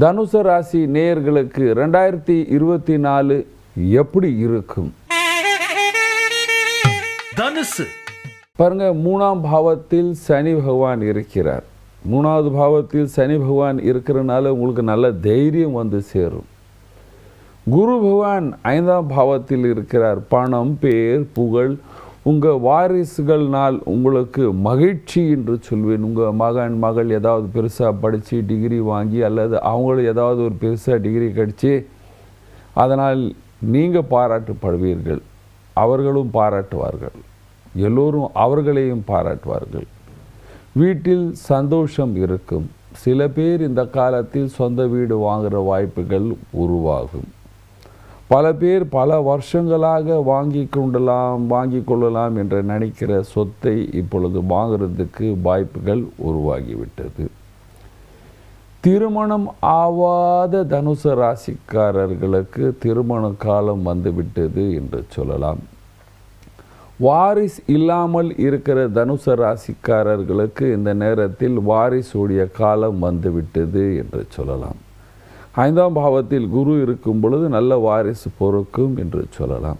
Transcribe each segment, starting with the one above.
தனுசு ராசி நேயர்களுக்கு ரெண்டாயிரத்தி இருபத்தி நாலு எப்படி இருக்கும்? தனுசு. பாருங்க மூணாம் பாவத்தில் சனி பகவான் இருக்கிறார். மூணாவது பாவத்தில் சனி பகவான் இருக்கிறனால உங்களுக்கு நல்ல தைரியம் வந்து சேரும். குரு பகவான் ஐந்தாம் பாவத்தில் இருக்கிறார். பணம் பேர் புகழ் உங்கள் வாரிசுகள்னால் உங்களுக்கு மகிழ்ச்சி என்று சொல்வேன். உங்கள் மகன் மகள் ஏதாவது பெருசாக படித்து டிகிரி வாங்கி அல்லது அவங்களும் ஏதாவது ஒரு பெருசாக டிகிரி கிடச்சி அதனால் நீங்கள் பாராட்டப்படுவீர்கள். அவர்களும் பாராட்டுவார்கள். எல்லோரும் அவர்களையும் பாராட்டுவார்கள். வீட்டில் சந்தோஷம் இருக்கும். சில பேர் இந்த காலத்தில் சொந்த வீடு வாங்குகிற வாய்ப்புகள் உருவாகும். பல பேர் பல வருஷங்களாக வாங்கி கொண்டலாம் வாங்கி கொள்ளலாம் என்று நினைக்கிற சொத்தை இப்பொழுது வாங்கிறதுக்கு வாய்ப்புகள் உருவாகிவிட்டது. திருமணம் ஆவாத தனுசு ராசிக்காரர்களுக்கு திருமண காலம் வந்துவிட்டது என்று சொல்லலாம். வாரிஸ் இல்லாமல் இருக்கிற தனுச ராசிக்காரர்களுக்கு இந்த நேரத்தில் வாரிசுடைய காலம் வந்துவிட்டது என்று சொல்லலாம். ஐந்தாம் பாவத்தில் குரு இருக்கும் பொழுது நல்ல வாரிசு பொறுக்கும் என்று சொல்லலாம்.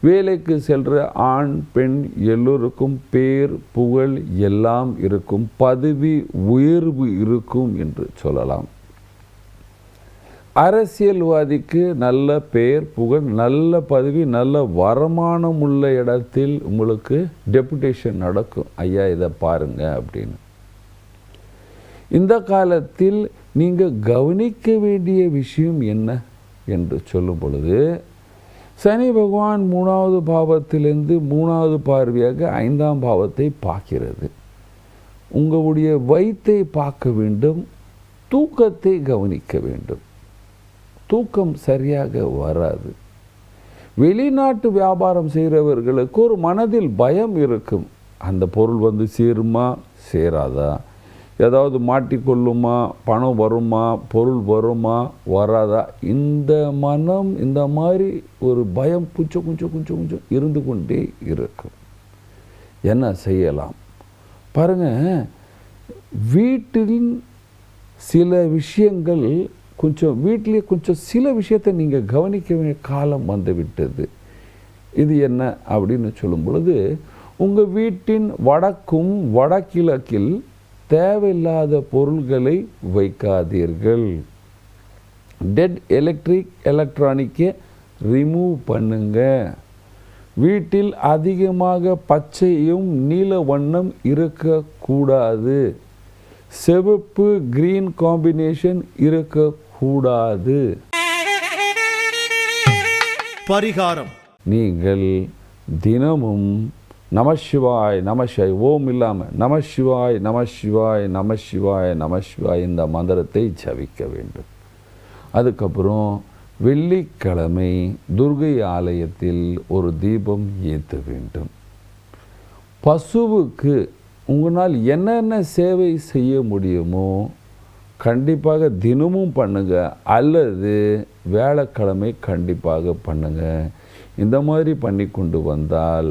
வேலைக்கு சென்ற ஆண் பெண் எல்லோருக்கும் பேர் புகழ் எல்லாம் இருக்கும் பதவி உயர்வு இருக்கும் என்று சொல்லலாம். அரசியல்வாதிக்கு நல்ல பெயர் புகழ் நல்ல பதவி நல்ல வருமானம் உள்ள இடத்தில் உங்களுக்கு டெபுடேஷன் நடக்கும். ஐயா இதை பாருங்கள் அப்படின்னு. இந்த காலத்தில் நீங்கள் கவனிக்க வேண்டிய விஷயம் என்ன என்று சொல்லும் பொழுது சனி பகவான் மூணாவது பாவத்திலிருந்து மூணாவது பார்வையாக ஐந்தாம் பாவத்தை பார்க்கிறது. உங்களுடைய வயிற்றை பார்க்க வேண்டும் தூக்கத்தை கவனிக்க வேண்டும். தூக்கம் சரியாக வராது. வெளிநாட்டு வியாபாரம் செய்கிறவர்களுக்கு ஒரு மனதில் பயம் இருக்கும். அந்த பொருள் வந்து சேருமா? சேராதா? ஏதாவது மாட்டிக்கொள்ளுமா? பணம் வருமா? பொருள் வருமா? வராதா? இந்த மனம் இந்த மாதிரி ஒரு பயம் குஞ்சம் குஞ்சம் கொஞ்சம் கொஞ்சம் இருந்து கொண்டே இருக்கும். என்ன செய்யலாம்? பாருங்கள் வீட்டில் சில விஷயங்கள் கொஞ்சம் வீட்டிலே கொஞ்சம் சில விஷயத்தை நீங்கள் கவனிக்க வேண்டிய காலம் வந்து விட்டது இது என்ன அப்படின்னு சொல்லும் பொழுது உங்கள் வீட்டின் வடக்கும் வடகிழக்கில் தேவையில்லாத பொருள்களை வைக்காதீர்கள். டெட் எலக்ட்ரிக் எலக்ட்ரானிக்கை ரிமூவ் பண்ணுங்க. வீட்டில் அதிகமாக பச்சையும் நீல வண்ணம் இருக்கக்கூடாது. சிவப்பு கிரீன் காம்பினேஷன் இருக்கக்கூடாது. பரிகாரம். நீங்கள் தினமும் நமசிவாய் நமசிவாய் ஓம் இல்லாமல் நமசிவாய் நமசிவாய் நமசிவாய் நமசிவாய் இந்த மந்திரத்தை ஜபிக்க வேண்டும். அதுக்கப்புறம் வெள்ளிக்கிழமை துர்கை ஆலயத்தில் ஒரு தீபம் ஏற்ற வேண்டும். பசுவுக்கு உங்களால் என்னென்ன சேவை செய்ய முடியுமோ கண்டிப்பாக தினமும் பண்ணுங்க அல்லது வேலைக்கிழமை கண்டிப்பாக பண்ணுங்க. இந்த மாதிரி பண்ணி கொண்டு வந்தால்